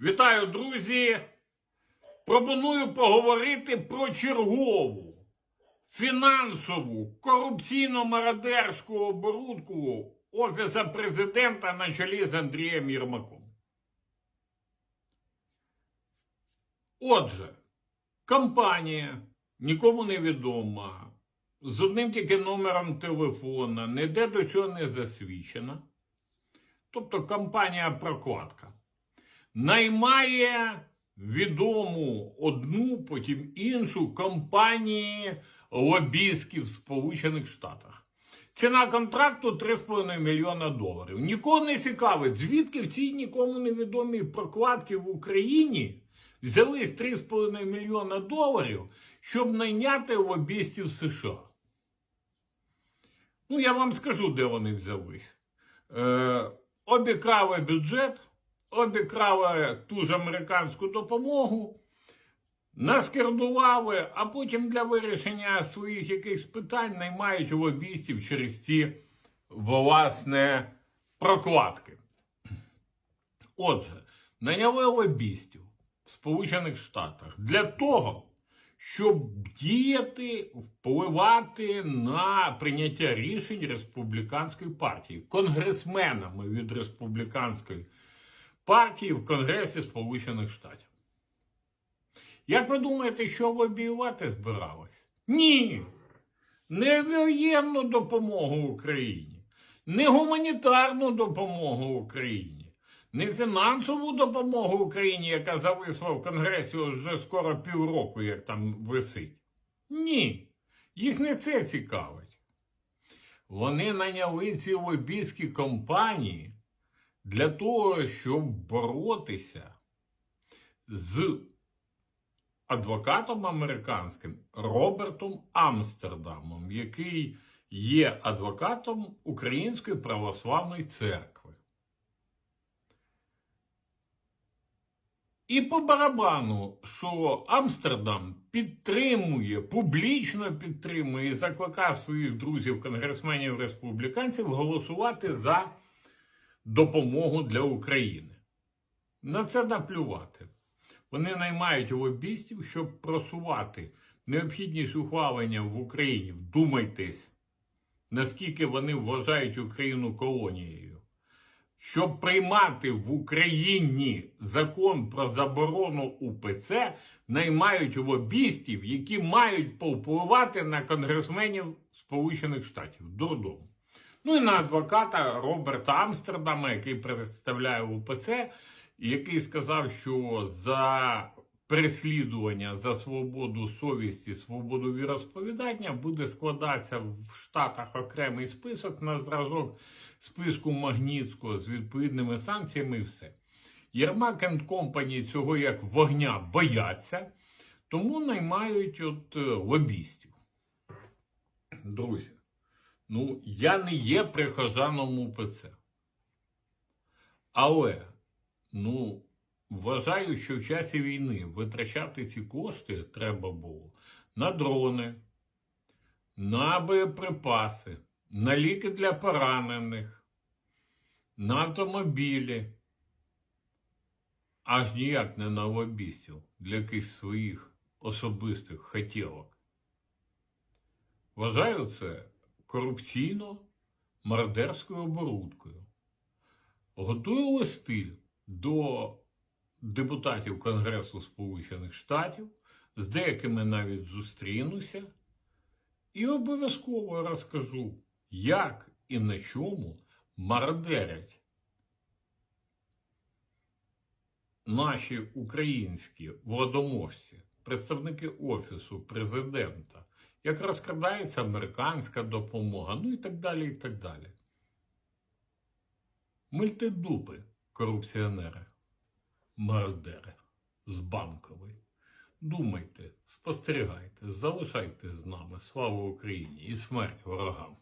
Вітаю, друзі! Пропоную поговорити про чергову фінансову корупційно-мародерську оборудку Офіса президента на чолі з Андрієм Єрмаком. Отже, компанія нікому не відома, з одним тільки номером телефона, ніде до цього не засвідчена. Тобто компанія прокладка наймає відому одну, потім іншу компанії лобістських в Сполучених Штатах. Ціна контракту 3,5 мільйона доларів. Нікого не цікавить, звідки в цій нікому невідомій прокладці в Україні взялись 3,5 мільйона доларів, щоб найняти лобістів США. Ну, я вам скажу, де вони взялись. Е, обікрали бюджет, обікрали ту ж американську допомогу, наскердували, а потім для вирішення своїх якихось питань наймають лобістів через ці власне прокладки. Отже, наняли лобістів в Сполучених Штатах для того, щоб діяти, впливати на прийняття рішень республіканської партії, конгресменами від республіканської партії в Конгресі Сполучених Штатів. Як ви думаєте, що лобіювати збиралось? Ні. Не воєнну допомогу Україні, не гуманітарну допомогу Україні, не фінансову допомогу Україні, яка зависла в Конгресі вже скоро півроку, як там висить. Ні. Їх не це цікавить. Вони наняли ці лобійські компанії для того, щоб боротися з адвокатом американським Робертом Амстердамом, який є адвокатом Української православної церкви. І по барабану, що Амстердам підтримує, публічно підтримує і закликав своїх друзів, конгресменів республіканців голосувати за допомогу для України. На це наплювати. Вони наймають лобістів, щоб просувати необхідність ухвалення в Україні. Вдумайтесь, наскільки вони вважають Україну колонією. Щоб приймати в Україні закон про заборону УПЦ, наймають лобістів, які мають повпливати на конгресменів Сполучених Штатів. Дурдом. Ну і на адвоката Роберта Амстердама, який представляє УПЦ, який сказав, що за переслідування за свободу совісті, свободу віросповідання буде складатися в Штатах окремий список на зразок списку Магнітського з відповідними санкціями і все. Єрмак енд Компані цього як вогня бояться, тому наймають от е, лобістів. Друзі, ну я не є прихожаном УПЦ. Але, ну, вважаю, що в часі війни витрачати ці кошти треба було на дрони, на боєприпаси, на ліки для поранених, на автомобілі, аж ніяк не на лобістів для якихось своїх особистих хотілок. Вважаю це корупційно мародерською оборудкою. Готую листи до депутатів Конгресу Сполучених Штатів, з деякими навіть зустрінуся, і обов'язково розкажу, як і на чому мародерять наші українські владоможці, представники Офісу президента, як розкрадається американська допомога, ну і так далі, і так далі. Мультидупи, корупціонери, мародери з банкової. Думайте, спостерігайте, залишайтесь з нами. Слава Україні і смерть ворогам!